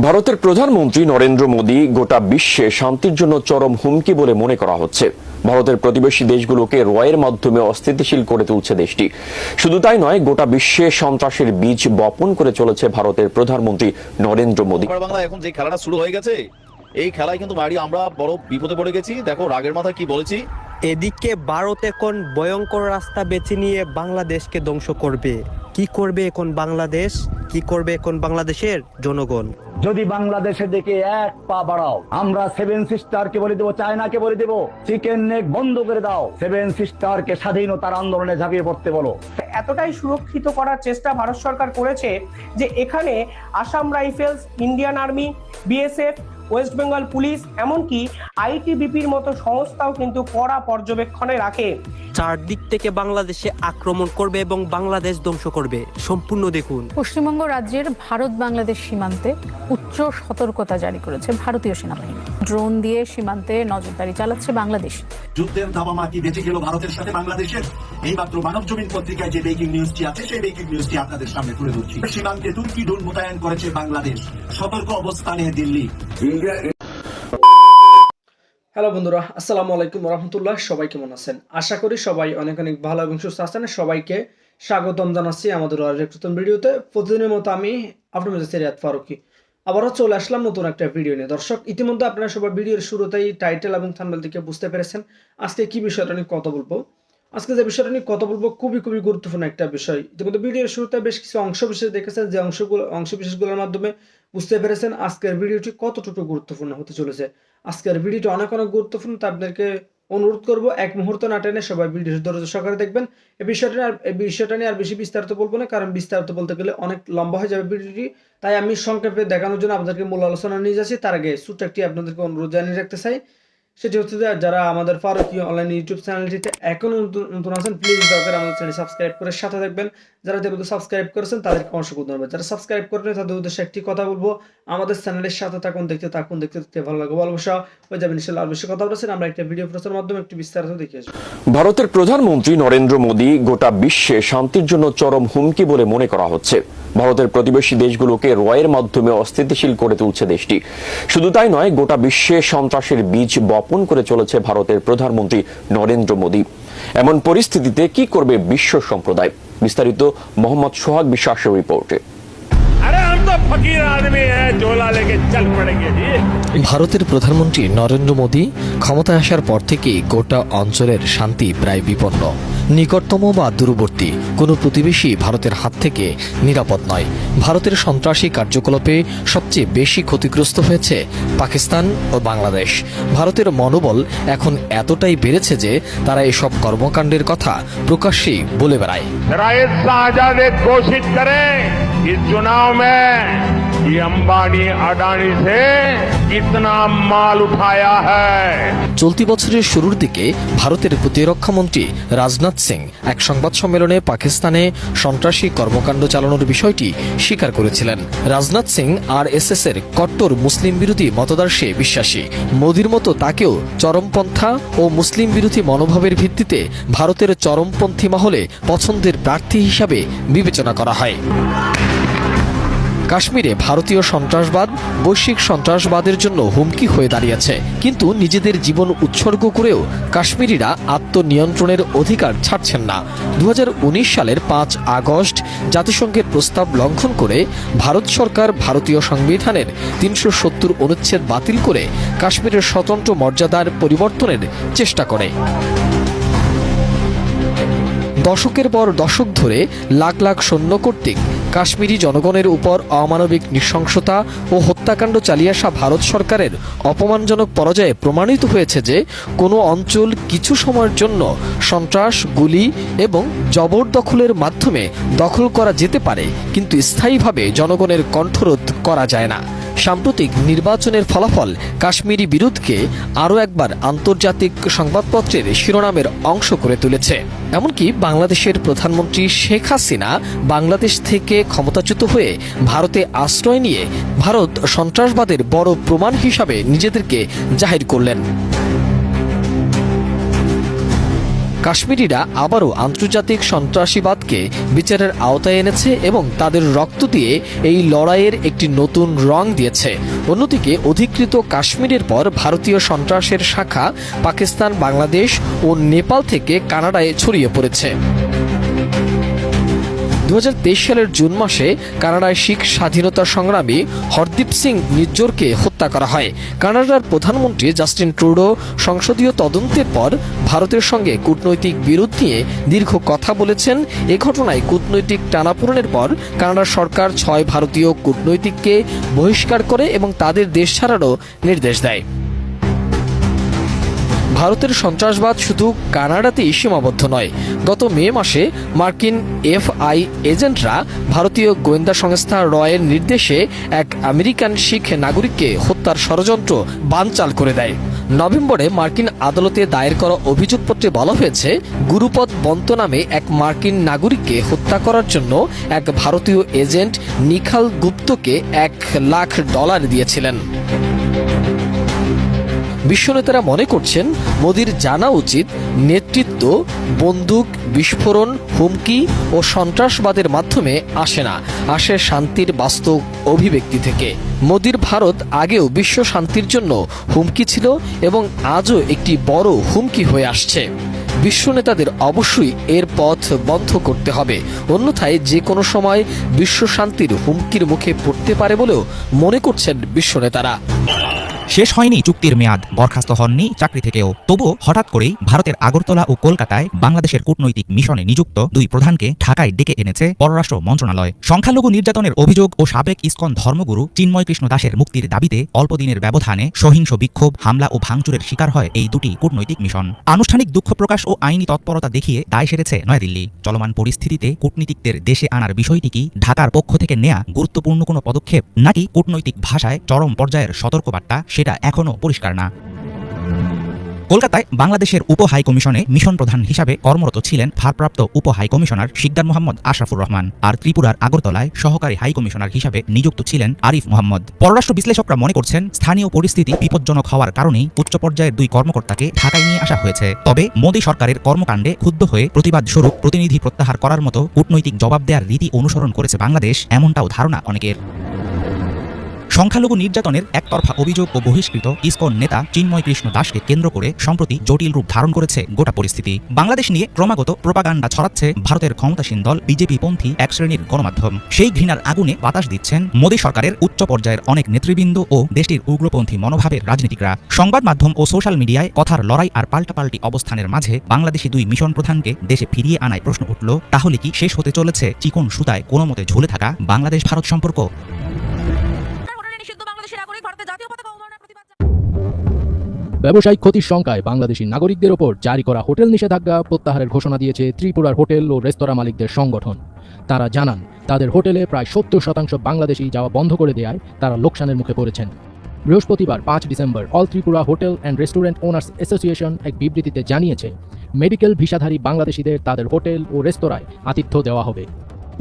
ভারতের প্রধানমন্ত্রী নরেন্দ্র মোদী গোটা বিশ্বে শান্তির জন্য চরম হুমকি বলে মনে করা হচ্ছে। ভারতের প্রতিবেশী দেশগুলোকে রয়ের মাধ্যমে অস্থিতিশীল করে তুলছে দেশটি। শুধু তাই নয় গোটা বিশ্বে সন্ত্রাসের বীজ বপন করে চলেছে ভারতের প্রধানমন্ত্রী নরেন্দ্র মোদী। এবার বাংলা এখন যে খেলাটা শুরু হয়ে গেছে এই খেলায় কিন্তু বাড়ি আমরা বড় বিপদে পড়ে গেছি। দেখো রাগের মাথা কি বলেছি? এদিকে ভারত এখন ভয়ঙ্কর রাস্তা বেছে নিয়ে বাংলাদেশকে ধ্বংস করবে। কি করবে এখন বাংলাদেশ? কি করবে এখন বাংলাদেশের জনগণ? যদি বাংলাদেশে দেখে এক পা বাড়াও, আমরা সেভেন সিস্টার কে বলে দেবো চায়নাকে বলে দেবো চিকেন নেক বন্ধ করে দাও। সেভেন সিস্টার কে স্বাধীনতার আন্দোলনে ঝাঁপিয়ে পড়তে বলো। এতটাই সুরক্ষিত করার চেষ্টা ভারত সরকার করেছে যে এখানে Assam Rifles Indian Army BSF West Bengal police এমনকি আইটিবিপির মতো সংস্থাও কিন্তু কড়া পর্যবেক্ষণে রাখে। চারদিক থেকে বাংলাদেশে আক্রমণ করবে এবং বাংলাদেশ ধ্বংস করবে। সম্পূর্ণ দেখুন। পশ্চিমবঙ্গ রাজ্যের ভারত বাংলাদেশ সীমান্তে উচ্চ সতর্কতা জারি করেছে ভারতীয় সেনাবাহিনী। ড্রোন দিয়ে সীমান্তে নজরদারি চালাচ্ছে বাংলাদেশ। যুদ্ধের দাবামাটি বেঁচে গেল ভারতের সাথে বাংলাদেশের। এইমাত্র মানব জমিন পত্রিকায় যে ব্রেকিং নিউজটি আছে সেই ব্রেকিং নিউজটি আপনাদের সামনে তুলে ধরছি। সীমান্তে তুর্কি ড্রোন মোতায়েন করেছে বাংলাদেশ। সতর্ক অবস্থানে দিল্লি। হ্যালো বন্ধুরা, আসসালামু আলাইকুম রহমতুল্লাহ। সবাই কেমন আছেন? আশা করি সবাই অনেক অনেক ভালো এবং সুস্থ আছেন। সবাইকে স্বাগতম জানাচ্ছি আমাদের নতুন ভিডিওতে। প্রতিদিনের মতো আমি আপনার মধ্যে সিরিয়াত ফারুকি। আবারও চলে আসলাম নতুন একটা ভিডিও নিয়ে। দর্শক, ইতিমধ্যে আপনারা সবাই ভিডিওর শুরুতেই টাইটেল এবং থাম্বনেল থেকে বুঝতে পেরেছেন। আজকে কি বিষয়টা নিয়ে কথা বলব? আজকে যে বিষয়টা নিয়ে কথা বলব, খুবই খুবই গুরুত্বপূর্ণ একটা বিষয়। ইতিমধ্যে ভিডিওর শুরুতে বেশ কিছু অংশ বিশেষ দেখেছেন, যে অংশগুলো অংশ বিশেষগুলোর মাধ্যমে বুঝতে পেরেছেন আজকের ভিডিওটি কতটুকু গুরুত্বপূর্ণ হতে চলেছে। আজকের ভিডিওটি অনেক অনেক গুরুত্বপূর্ণ, তা আপনাদেরকে অনুরোধ করব, এক মুহূর্ত না টেনে সবাই ভিডিও ধৈর্য সহকারে দেখবেন। এই বিষয়টা আর এই বিষয়টা নিয়ে আর বেশি বিস্তারিত বলব না, কারণ বিস্তারিত বলতে গেলে অনেক লম্বা হয়ে যাবে ভিডিওটি। তাই আমি সংক্ষেপে দেখানোর জন্য আপনাদেরকে মূল আলোচনা নিয়ে যাচ্ছি। তার আগে ছোট্ট একটি আপনাদেরকে অনুরোধ জানিয়ে রাখতে চাই সেটি হচ্ছে যে যারা আমাদের ফারুকি অনলাইন ইউটিউব চ্যানেলটিতে এখনও নতুন আছেন প্লিজ দয়া করে আমাদের চ্যানেল সাবস্ক্রাইব করে সাথে থাকবেন। যারা ইতিমধ্যে সাবস্ক্রাইব করেছেন, তাদেরকে অসংখ্য ধন্যবাদ। যারা সাবস্ক্রাইব করেন তাদের উদ্দেশ্যে একটি কথা বলব, আমাদের চ্যানেলের সাথে থাকুন, দেখতে থাকুন, দেখতে দেখতে ভালো লাগবে। ভালোবাসা হয়ে যাবে ইনশাল্লাহ আর বেশি কথা বলেছেন, আমরা একটা ভিডিও প্রচারের মাধ্যমে একটু বিস্তারিত দেখে আসব। ভারতের প্রধানমন্ত্রী নরেন্দ্র মোদী গোটা বিশ্বে শান্তির জন্য চরম হুমকি বলে মনে করা হচ্ছে। ভারতের প্রতিবেশী দেশগুলোকে রয়ের মাধ্যমে অস্থিতিশীল করে তুলছে দেশটি। শুধু তাই নয় গোটা বিশ্বে সন্ত্রাসের বীজ বপন করে চলেছে ভারতের প্রধানমন্ত্রী নরেন্দ্র মোদী। এমন পরিস্থিতিতে কি করবে বিশ্ব সম্প্রদায়? বিস্তারিত মোহাম্মদ সোহাগ বিশ্বাসের রিপোর্টে। ভারতের প্রধানমন্ত্রী নরেন্দ্র মোদী ক্ষমতায় আসার পর থেকেই গোটা অঞ্চলের শান্তি প্রায় বিপন্ন। নিকটতম বা দূরবর্তী, কোনো প্রতিবেশী ভারতের হাত থেকে নিরাপদ নয়। ভারতের সন্ত্রাসী কার্যকলাপে সবচেয়ে বেশি ক্ষতিগ্রস্ত হয়েছে পাকিস্তান ও বাংলাদেশ। ভারতের মনোবল এখন এতটাই বেড়েছে যে তারা এসব কর্মকাণ্ডের কথা প্রকাশ্যেই বলে বেড়ায়। ये अंबानी अडानी से कितना माल उठाया है চলতি বছরের শুরুর দিকে ভারতের প্রতিরক্ষা মন্ত্রী রাজনাথ সিং এক সংবাদ সম্মেলনে পাকিস্তানে সন্ত্রাসী কর্মকাণ্ড চালানোর বিষয়টি স্বীকার করেছিলেন Rajnath Singh R S S এর কট্টর মুসলিম বিরোধী মতদর্শে বিশ্বাসী মোদির মতো তাকেও চরমপন্থা ও মুসলিম বিরোধী মনোভাবের ভিত্তিতে ভারতের চরমপন্থী মহলে পছন্দের প্রার্থী হিসাবে বিবেচনা করা হয় কাশ্মীরে ভারতীয় সন্ত্রাসবাদ, বৈশ্বিক সন্ত্রাসবাদের জন্য হুমকি হয়ে দাঁড়িয়েছে। কিন্তু নিজেদের জীবন উৎসর্গ করেও কাশ্মীরিরা আত্মনিয়ন্ত্রণের অধিকার ছাড়ছেন না। দু হাজার উনিশ সালের পাঁচ আগস্ট জাতিসংঘের প্রস্তাব লঙ্ঘন করে ভারত সরকার ভারতীয় সংবিধানের তিনশো সত্তর অনুচ্ছেদ বাতিল করে কাশ্মীরের স্বতন্ত্র মর্যাদার পরিবর্তনের চেষ্টা করে। দশকের পর দশক ধরে লাখ লাখ সৈন্য কর্তৃক কাশ্মীরি জনগণের উপর অমানবিক নৃশংসতা ও হত্যাকাণ্ড চালিয়ে আসা ভারত সরকারের অপমানজনক পরাজয়ে প্রমাণিত হয়েছে যে কোনো অঞ্চল কিছু সময়ের জন্য সন্ত্রাস, গুলি এবং জবরদখলের মাধ্যমে দখল করা যেতে পারে, কিন্তু স্থায়ীভাবে জনগণের কণ্ঠরোধ করা যায় না। সাম্প্রতিক নির্বাচনের ফলাফল কাশ্মীরি বিরোধকে আরও একবার আন্তর্জাতিক সংবাদপত্রের শিরোনামের অংশ করে তুলেছে। এমনকি বাংলাদেশের প্রধানমন্ত্রী শেখ হাসিনা বাংলাদেশ থেকে ক্ষমতাচ্যুত হয়ে ভারতে আশ্রয় নিয়ে ভারত সন্ত্রাসবাদের বড় প্রমাণ হিসাবে নিজেদেরকে জাহির করলেন। কাশ্মীরিরা আবারও আন্তর্জাতিক সন্ত্রাসীবাদকে বিচারের আওতায় এনেছে এবং তাদের রক্ত দিয়ে এই লড়াইয়ের একটি নতুন রং দিয়েছে। অন্যদিকে অধিকৃত কাশ্মীরের পর ভারতীয় সন্ত্রাসের শাখা পাকিস্তান, বাংলাদেশ ও নেপাল থেকে কানাডায় ছড়িয়ে পড়েছে। দু হাজার তেইশ সালের জুন মাসে কানাডায় শিখ স্বাধীনতা সংগ্রামী হরদীপ সিং নিজ্জরকে হত্যা করা হয়। কানাডার প্রধানমন্ত্রী জাস্টিন ট্রুডো সংসদীয় তদন্তের পর ভারতের সঙ্গে কূটনৈতিক বিরোধ নিয়ে দীর্ঘ কথা বলেছেন। এ ঘটনায় কূটনৈতিক টানাপোড়েনের পর কানাডার সরকার ছয় ভারতীয় কূটনৈতিককে বহিষ্কার করে এবং তাদের দেশ ছাড়ারও নির্দেশ দেয়। ভারতের সন্ত্রাসবাদ শুধু কানাডাতেই সীমাবদ্ধ নয়। গত মে মাসে মার্কিন এফআই এজেন্টরা ভারতীয় গোয়েন্দা সংস্থা রয়ের নির্দেশে এক আমেরিকান শিখ নাগরিককে হত্যার ষড়যন্ত্র বানচাল করে দেয়। নভেম্বরে মার্কিন আদালতে দায়ের করা অভিযোগপত্রে বলা হয়েছে, গুরুপদ বন্ত নামে এক মার্কিন নাগরিককে হত্যা করার জন্য এক ভারতীয় এজেন্ট নিখাল গুপ্তকে এক লাখ ডলার দিয়েছিলেন। বিশ্বনেতারা মনে করছেন মোদির জানা উচিত নেতৃত্ব, বন্দুক, বিস্ফোরণ, হুমকি ও সন্ত্রাসবাদের মাধ্যমে আসে না। আসে শান্তির বাস্তব অভিব্যক্তি থেকে। মোদির ভারত আগেও বিশ্ব শান্তির জন্য হুমকি ছিল এবং আজও একটি বড় হুমকি হয়ে আসছে। বিশ্ব নেতাদের অবশ্যই এর পথ বন্ধ করতে হবে। অন্যথায় যে কোনো সময় বিশ্ব শান্তির হুমকির মুখে পড়তে পারে বলেও মনে করছেন বিশ্ব নেতারা শেষ হয়নি চুক্তির মেয়াদ, বরখাস্ত হননি চাকরি থেকেও। তবুও হঠাৎ করেই ভারতের আগরতলা ও কলকাতায় বাংলাদেশের কূটনৈতিক মিশনে নিযুক্ত দুই প্রধানকে ঢাকায় ডেকে এনেছে পররাষ্ট্র মন্ত্রণালয়। সংখ্যালঘু নির্যাতনের অভিযোগ ও সাবেক ইস্কন ধর্মগুরু চিন্ময় কৃষ্ণ দাসের মুক্তির দাবিতে অল্প দিনের ব্যবধানে সহিংস বিক্ষোভ, হামলা ও ভাঙচুরের শিকার হয় এই দুটি কূটনৈতিক মিশন। আনুষ্ঠানিক দুঃখ প্রকাশ ও আইনি তৎপরতা দেখিয়ে দায় সেরেছে নয়াদিল্লি। চলমান পরিস্থিতিতে কূটনীতিকদের দেশে আনার বিষয়টি কি ঢাকার পক্ষ থেকে নেয়া গুরুত্বপূর্ণ কোনো পদক্ষেপ, নাকি কূটনৈতিক ভাষায় চরম পর্যায়ের সতর্কবার্তা সেটা এখনও পরিষ্কার না। কলকাতায় বাংলাদেশের উপ হাই কমিশনে মিশন প্রধান হিসাবে কর্মরত ছিলেন ভারপ্রাপ্ত উপ হাই কমিশনার শিকদার মোহাম্মদ আশরাফুর রহমান আর ত্রিপুরার আগরতলায় সহকারী হাই কমিশনার হিসাবে নিযুক্ত ছিলেন আরিফ মোহাম্মদ। পররাষ্ট্র বিশ্লেষকরা মনে করছেন স্থানীয় পরিস্থিতি বিপজ্জনক হওয়ার কারণেই উচ্চ পর্যায়ের দুই কর্মকর্তাকে ঢাকায় নিয়ে আসা হয়েছে। তবে মোদী সরকারের কর্মকাণ্ডে ক্ষুব্ধ হয়ে প্রতিবাদ স্বরূপ প্রতিনিধি প্রত্যাহার করার মতো কূটনৈতিক জবাব দেওয়ার রীতি অনুসরণ করেছে বাংলাদেশ, এমনটাও ধারণা অনেকের। সংখ্যালঘু নির্যাতনের একতরফা অভিযোগ ও বহিষ্কৃত ইসকন নেতা চিন্ময় কৃষ্ণ দাসকে কেন্দ্র করে সম্প্রতি জটিল রূপ ধারণ করেছে গোটা পরিস্থিতি। বাংলাদেশ নিয়ে ক্রমাগত প্রপাগান্ডা ছড়াচ্ছে ভারতের ক্ষমতাসীন দল বিজেপি পন্থী এক শ্রেণির গণমাধ্যম। সেই ঘৃণার আগুনে বাতাস দিচ্ছেন মোদী সরকারের উচ্চ পর্যায়ের অনেক নেতৃবৃন্দ ও দেশটির উগ্রপন্থী মনোভাবের রাজনীতিকরা। সংবাদ মাধ্যম ও সোশ্যাল মিডিয়ায় কথার লড়াই আর পাল্টাপাল্টি অবস্থানের মাঝে বাংলাদেশি দুই মিশন প্রধানকে দেশে ফিরিয়ে আনায় প্রশ্ন উঠল, তাহলে কি শেষ হতে চলেছে? চিকন সুতায় কোনো মতে ঝুলে থাকা বাংলাদেশ ভারত সম্পর্ক? ব্যবসায়িক ক্ষতির শঙ্কায় বাংলাদেশি নাগরিকদের ওপর জারি করা হোটেল নিষেধাজ্ঞা প্রত্যাহারের ঘোষণা দিয়েছে ত্রিপুরার হোটেল ও রেস্তোরাঁ মালিকদের সংগঠন। তারা জানান, তাদের হোটেলে প্রায় সত্তর শতাংশ বাংলাদেশি যাওয়া বন্ধ করে দেয় তারা লোকসানের মুখে পড়েছেন। বৃহস্পতিবার পাঁচ December all Tripura hotel and restaurant owners association এক বিবৃতিতে জানিয়েছে, মেডিকেল ভিসাধারী বাংলাদেশিদের তাদের হোটেল ও রেস্তোরাঁয় আতিথ্য দেওয়া হবে।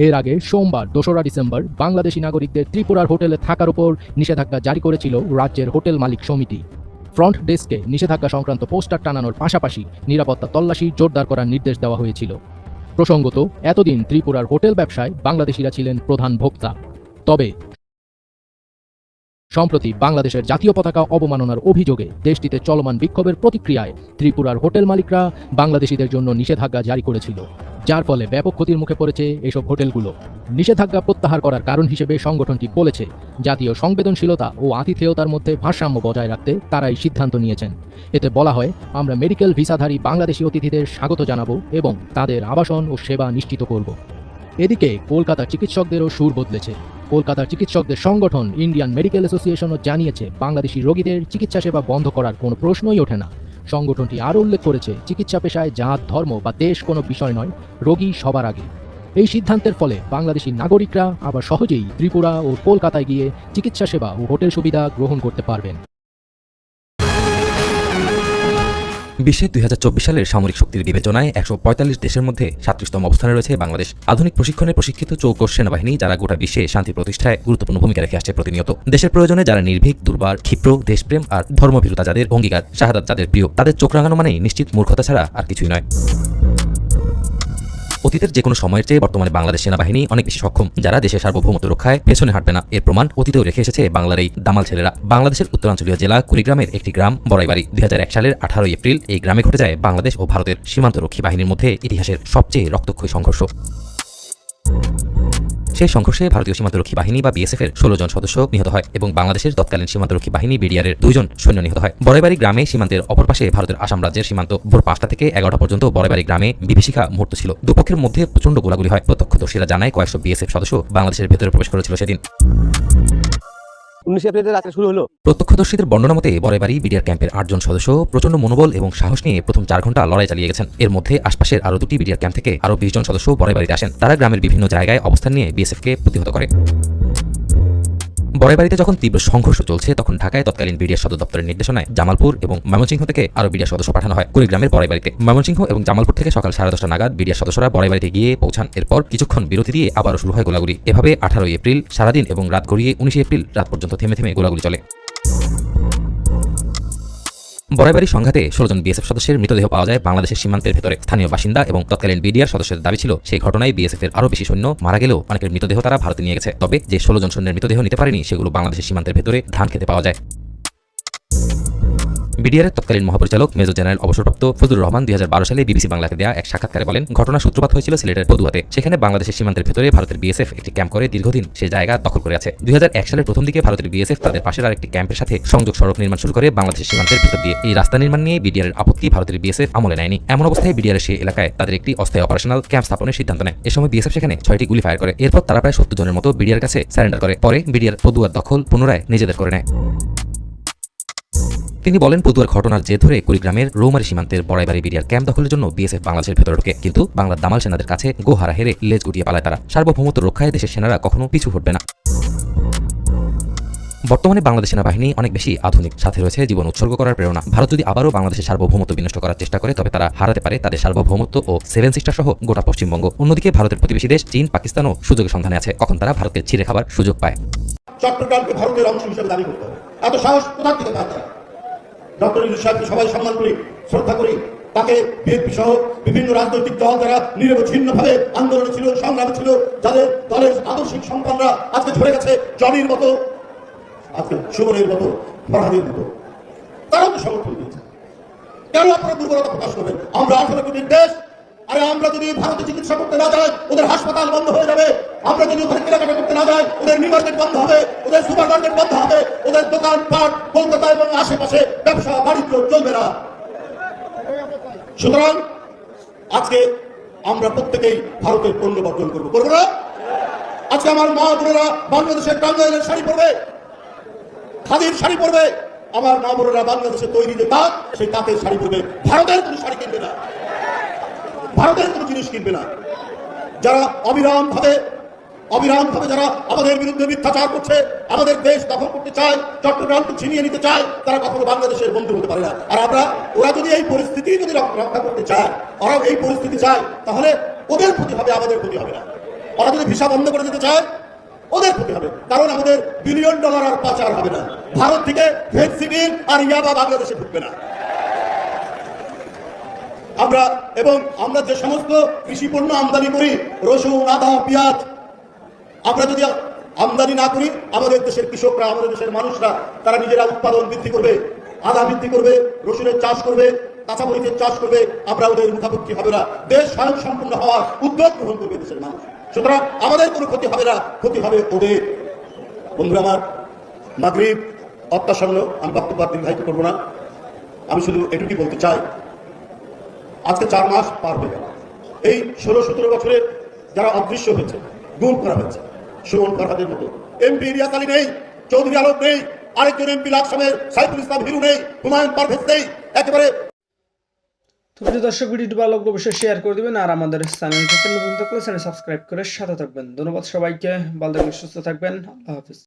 এর আগে সোমবার, দোসরা ডিসেম্বর বাংলাদেশি নাগরিকদের ত্রিপুরার হোটেলে থাকার উপর নিষেধাজ্ঞা জারি করেছিল রাজ্যের হোটেল মালিক সমিতি। ফ্রন্ট ডেস্কে নিষেধাজ্ঞা সংক্রান্ত পোস্টার টানানোর পাশাপাশি নিরাপত্তা তল্লাশি জোরদার করার নির্দেশ দেওয়া হয়েছিল। প্রসঙ্গত, এতদিন ত্রিপুরার হোটেল ব্যবসায় বাংলাদেশিরা ছিলেন প্রধান ভোক্তা। তবে সম্প্রতি বাংলাদেশের জাতীয় পতাকা অবমাননার অভিযোগে দেশটিতে চলমান বিক্ষোভের প্রতিক্রিয়ায় ত্রিপুরার হোটেল মালিকরা বাংলাদেশিদের জন্য নিষেধাজ্ঞা জারি করেছিল, যার ফলে ব্যাপক ক্ষতির মুখে পড়েছে এসব হোটেলগুলো। নিষেধাজ্ঞা প্রত্যাহার করার কারণ হিসেবে সংগঠনটি বলেছে, জাতীয় সংবেদনশীলতা ও আতিথেয়তার মধ্যে ভারসাম্য বজায় রাখতে তারা এই সিদ্ধান্ত নিয়েছেন। এতে বলা হয়, আমরা মেডিকেল ভিসাধারী বাংলাদেশি অতিথিদের স্বাগত জানাব এবং তাদের আবাসন ও সেবা নিশ্চিত করব। এদিকে কলকাতার চিকিৎসকদেরও সুর বদলেছে। কলকাতার চিকিৎসকদের সংগঠন ইন্ডিয়ান মেডিকেল অ্যাসোসিয়েশনও জানিয়েছে, বাংলাদেশি রোগীদের চিকিৎসা সেবা বন্ধ করার কোনো প্রশ্নই ওঠে না। সংগঠনটি আরও উল্লেখ করেছে, চিকিৎসা পেশায় জাত, ধর্ম বা দেশ কোনো বিষয় নয়, রোগী সবার আগে। এই সিদ্ধান্তের ফলে বাংলাদেশি নাগরিকরা আবার সহজেই ত্রিপুরা ও কলকাতায় গিয়ে চিকিৎসা সেবা ও হোটেল সুবিধা গ্রহণ করতে পারবেন। বিশ্বে দুই হাজার চব্বিশ সালের সামরিক শক্তির বিবেচনায় একশ পঁয়তাল্লিশ দেশের মধ্যে সাতত্রিশতম অবস্থানে রয়েছে বাংলাদেশ। আধুনিক প্রশিক্ষণে প্রশিক্ষিত চৌকস সেনাবাহিনী, যারা গোটা বিশ্বে শান্তি প্রতিষ্ঠায় গুরুত্বপূর্ণ ভূমিকা রেখে আসছে প্রতিনিয়ত। দেশের প্রয়োজনে যারা নির্ভীক, দুর্বার, ক্ষিপ্র, দেশপ্রেম আর ধর্মভীরতা যাদের অঙ্গীকার, শাহাদাত যাদের প্রিয়, তাদের চোখ রাঙানো মানেই নিশ্চিত মূর্খতা ছাড়া আর কিছুই নয়। অতীতের যে কোনো সময়ের চেয়ে বর্তমানে বাংলাদেশ সেনাবাহিনী অনেক বেশি সক্ষম, যারা দেশের সার্বভৌমত্ব রক্ষায় পেছনে হাঁটবে না। এর প্রমাণ অতীতেও রেখে এসেছে বাংলার এই দামাল ছেলেরা। বাংলাদেশের উত্তরাঞ্চলীয় জেলা কুড়িগ্রামের একটি গ্রাম, বড়াইবাড়ি। দুই হাজার এক সালের আঠারোই এপ্রিল এই গ্রামে ঘটে যায় বাংলাদেশ ও ভারতের সীমান্তরক্ষী বাহিনীর মধ্যে ইতিহাসের সবচেয়ে রক্তক্ষয়ী সংঘর্ষ। সেই সংঘর্ষে ভারতীয় সীমান্তরক্ষী বাহিনী বা বিএসএফ এর ষোলো জন সদস্য নিহত হয় এবং বাংলাদেশের তৎকালীন সীমান্তরক্ষী বাহিনী বিডিআর এর দুইজন সৈন্য নিহত হয়। বড়াইবাড়ি গ্রামে সীমান্তের অপর পাশে ভারতের আসাম রাজ্যের সীমান্ত ভোর পাঁচটা থেকে এগারোটা পর্যন্ত বড়াইবাড়ি গ্রামে বিভীষিকা মুহূর্ত ছিল। দুপক্ষের মধ্যে প্রচণ্ড গোলাগুলি হয়। প্রত্যক্ষদর্শীরা জানায় কয়েকশো বিএসএফ সদস্য বাংলাদেশের ভেতরে প্রবেশ করেছিল সেদিন। শুরু প্রত্যক্ষদর্শীদের বর্ণনা মতে বড়াইবাড়ি বিডিআর ক্যাম্পের আটজন সদস্য প্রচণ্ড মনোবল এবং সাহস নিয়ে প্রথম চার ঘণ্টা লড়াই চালিয়ে গেছেন। এর মধ্যে আশপাশের আরও দুটি বিডিআর ক্যাম্প থেকে আরও বিশ জন সদস্য বরেবাড়িতে আসেন। তারা গ্রামের বিভিন্ন জায়গায় অবস্থান নিয়ে বিএসএফকে প্রতিহত করে। বড়াইবাড়িতে যখন তীব্র সংঘর্ষ চলছে, তখন ঢাকায় তৎকালীন বিডিআর সদর দপ্তরের নির্দেশনায় জামালপুর এবং ময়মনসিংহ থেকে আরও বিডিআর সদস্য পাঠানো হয় কুড়িগ্রামের বড়াইবাড়িতে ময়মনসিংহ এবং জামালপুর থেকে সকাল সাড়ে দশটা নাগাদ বিডিআর সদস্যরা বড়াইবাড়িতে গিয়ে পৌঁছান। এরপর কিছুক্ষণ বিরতি দিয়ে আবারও শুরু হয় গোলাগুলি। এভাবে আঠারোই এপ্রিল সারাদিন এবং রাত গড়িয়ে উনিশে এপ্রিল রাত পর্যন্ত থেমে থেমে গোলাগুলি চলে। বড়াইবাড়ি সংঘাতে ষোলো জন বিএসএফ সদস্যের মৃতদেহ পাওয়া যায় বাংলাদেশের সীমান্তের ভেতরে। স্থানীয় বাসিন্দা এবং তৎকালীন বিডিআর সদস্যের দাবি ছিল, সেই ঘটনায় বিএসএফ এর আরও বেশি সৈন্য মারা গেলেও অনেকের মৃতদেহ তারা ভারতে নিয়ে গেছে। তবে যে ষোলো জন সৈন্যের মৃতদেহ নিতে পারেনি, সেগুলো বাংলাদেশের সীমান্তের ভেতরে ধান খেতে পাওয়া যায়। বিডিআরের তৎকালীন মহাপরিচালক মেজর জেনারেল অবসরপ্রাপ্ত ফজলুর রহমান দু হাজার বারো সালে বিবিসি বাংলাকে দেয়া এক সাক্ষাৎকারে বলেন, ঘটনা সূত্রপাত হয়েছিল সিলেটের পদুয়াতে, সেখানে বাংলাদেশের সীমান্তের ভেতরে ভারতের বিএসএফ একটি ক্যাম্প করে দীর্ঘদিন সে জায়গা দখল করে আছে। দুই সালের প্রথম দিকে ভারতের বিএসএফ তাদের পাশের আরেকটি ক্যাম্পের সাথে সংযোগ সড়ক নির্মাণ শুরু করে বাংলাদেশের সীমান্তের ভেতর দিয়ে। এই রাস্তা নির্মাণ নিয়ে বিডিআরের আপত্তি ভারতের বিএসএফ আমলে নেয়নি। এমন অবস্থায় বিডিআরের সেই এলাকায় তাদের একটি অস্থায়ী অপারেশনাল ক্যাম্প স্থাপনের সিদ্ধান্ত নেয়। এ সময় বিএসএফ সেখানে ছয়টি গুলি ফায়ার করে। এরপর তারা প্রায় সত্তর জনের মতো বিডিআর কাছে স্যারেন্ডার করে। পরে বিডিআর পদুয়ার দখল পুনরায় নিজেদের করে নেয়। তিনি বলেন পদুয়ার ঘটনার জের ধরে কুড়িগ্রামের রৌমারি সীমান্তের বড়াইবাড়ি বিডিআর ক্যাম্প দখলের জন্য বিএসএফ বাংলাদেশের ভেতরে ঢোকে। কিন্তু বাংলার দামাল সেনাদের কাছে গোহারা হেরে লেজ গুটিয়ে পালায় তারা। সার্বভৌমত্ব রক্ষায় দেশের সেনারা কখনো পিছু হটবে না। বর্তমানে বাংলাদেশ সেনাবাহিনী অনেক বেশি আধুনিক, সাথে রয়েছে জীবন উৎসর্গ করার প্রেরণা। ভারত যদি আবারও বাংলাদেশের সার্বভৌমত্ব বিনষ্ট করার চেষ্টা করে, তবে তারা হারাতে পারে তাদের সার্বভৌমত্ব ও সেভেন সিস্টার সহ গোটা পশ্চিমবঙ্গ। অন্যদিকে ভারতের প্রতিবেশী দেশ চীন পাকিস্তানও সুযোগের সন্ধানে আছে। কখন তারা ভারতকে ছিঁড়ে খাবার সুযোগ পায়? চট্টগ্রামকে ভারতের অংশ হিসেবে দাবি করতে হবে। এত সাহস কোথা থেকে ডক্টর ইউনুস সাহেবকে সবাই সম্মান করি, শ্রদ্ধা করি। তাকে বিএনপি সহ বিভিন্ন রাজনৈতিক দল যারা নিরবচ্ছিন্ন ভাবে আন্দোলনে ছিল, সংগ্রামে ছিল, যাদের দলের আদর্শিক সন্তানরা আজকে ঝরে গেছে জনির মতো, আজকে সুমনের মতো, ফরহাদের মতো। তারাও তো সমর্থন দিয়েছে। কেন আপনারা দুর্বলতা প্রকাশ করবেন? আমরা আঠারো কোটির দেশ, আরে আমরা যদি ভারতে চিকিৎসা করতে না যাই, ওদের হাসপাতাল বন্ধ হয়ে যাবে। আমরা যদি ওখানে কেনাকাটা করতে না যাই, ওদের নিউ মার্কেট বন্ধ হবে, ওদের সুপার মার্কেট বন্ধ হবে, ওদের দোকান পাট কলকাতা এবং আশেপাশে ব্যবসা, বাণিজ্য চলবে না। সুতরাং আজকে আমরা প্রত্যেকেই ভারতের পণ্য বর্জন করব। করব না? আজকে আমার মা বোনেরা বাংলাদেশের টাঙ্গাইলের শাড়ি পরবে, খাদির শাড়ি পরবে, আমার মা বোনেরা বাংলাদেশে তৈরি যে তাঁত, সেই তাঁতের শাড়ি পরবে। ভারতের কোনো শাড়ি কিনবে না। ভারতের কোনো জিনিস কিনবে না। যারা অবিরাম ভাবে অবিরাম ভাবে যারা আমাদের বিরুদ্ধে মিথ্যাচার করছে, আমাদের দেশ দখল করতে চায়, চট্টগ্রামকে ছিনিয়ে নিতে চায়, তারা কখনো বাংলাদেশের বন্ধু হতে পারে না। আর আমরা, ওরা যদি এই পরিস্থিতি যদি রক্ষা করতে চায় ওরা এই পরিস্থিতি চায়, তাহলে ওদের ক্ষতি হবে, আমাদের ক্ষতি হবে না। ওরা যদি ভিসা বন্ধ করে দিতে চায়, ওদের ক্ষতি হবে, কারণ আমাদের বিলিয়ন ডলার আর পাচার হবে না। ভারত থেকে ভেক্সিডিন আর ইয়াবা বাংলাদেশে ঢুকবে না। আমরা, এবং আমরা যে সমস্ত কৃষি পণ্য আমদানি করি, রসুন, আদা, পেঁয়াজ আমরা যদি আমদানি না করি, আমাদের দেশের কৃষকরা, আমাদের দেশের মানুষরা, তারা নিজেরা উৎপাদন বৃদ্ধি করবে, আদা বৃদ্ধি করবে, রসুনের চাষ করবে, কাঁচামরিচের চাষ করবে, আমরা ওদের মুখাপেক্ষি হবে না। দেশ স্বয়ং সম্পূর্ণ হওয়ার উদ্যোগ গ্রহণ করবে দেশের মানুষ। সুতরাং আমাদের কোনো ক্ষতি হবে না, ক্ষতি হবে ওদের। বন্ধুরা আমার, মাগরিব অত্যাসন্ন, আমি বক্তব্য দীর্ঘায়িত করব না। আমি শুধু এটুকুই বলতে চাই, আজকে চার মাস পার হয়ে গেল। এই ষোলো সতেরো বছরে যারা অদৃশ্য হয়েছে, গুম করা হয়েছে সুমন মতো। এমপি রিয়াজ আলী নেই, চৌধুরী আলম নেই, আরেকজন এমপি লাকসামের সাইফুল ইসলাম হিরু নেই, হুমায়ুন পারভেজ নেই, একেবারে দর্শক, ভিডিওটি ভালো অবশ্যই শেয়ার করে দিবেন আর আমাদের নতুন থাকলে চ্যানেল সাবস্ক্রাইব করে সাথে থাকবেন। ধন্যবাদ সবাইকে, ভালো থাকবেন, সুস্থ থাকবেন, আল্লাহ হাফিজ।